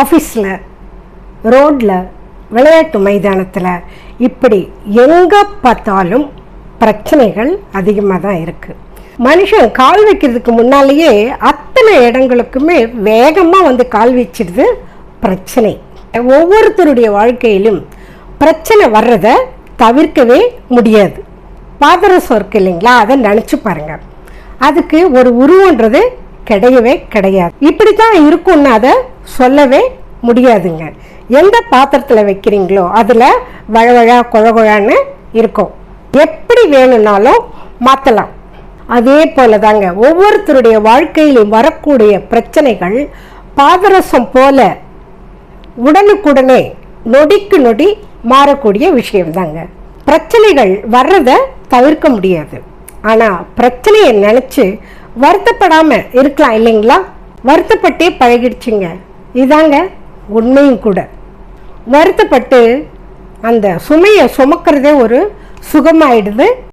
ஆஃபீஸில் ரோட்டில் விளையாட்டு மைதானத்தில். இப்படி எங்கே பார்த்தாலும் பிரச்சனைகள் அதிகமாக தான் இருக்குது மனுஷன் கால் வைக்கிறதுக்கு முன்னாலேயே அத்தனை இடங்களுக்குமே வேகமாக வந்து கால் வச்சிடுது பிரச்சனை. ஒவ்வொருத்தருடைய வாழ்க்கையிலும் பிரச்சனை வர்றதை தவிர்க்கவே முடியாது. பாதரசம் இருக்கு இல்லைங்களா? அதை நினச்சி பாருங்கள் அதுக்கு ஒரு உருவன்றது கிடையவே கிடையாது. இப்படி தான் இருக்கும்னு அதை சொல்லவே முடியாதுங்க. எந்த பாத்திரத்தில் வைக்கிறீங்களோ அதில் வழவழா குழகுழான்னு இருக்கும். எப்படி வேணும்னாலும் மாற்றலாம் அதே போல தாங்க ஒவ்வொருத்தருடைய வாழ்க்கையிலும் வரக்கூடிய பிரச்சனைகள் பாதரசம் போல உடனுக்குடனே நொடிக்கு நொடி மாறக்கூடிய விஷயம்தாங்க. பிரச்சனைகள் வர்றதை தவிர்க்க முடியாது. ஆனால் பிரச்சனையை நினச்சி வருத்தப்படாமல் இருக்கலாம் இல்லைங்களா? வருத்தப்பட்டே பழகிடுச்சுங்க. இதாங்க உண்மையும் கூட. வருத்தப்பட்டு அந்த சுமையை சுமக்கிறதே ஒரு சுகமாயிடுது.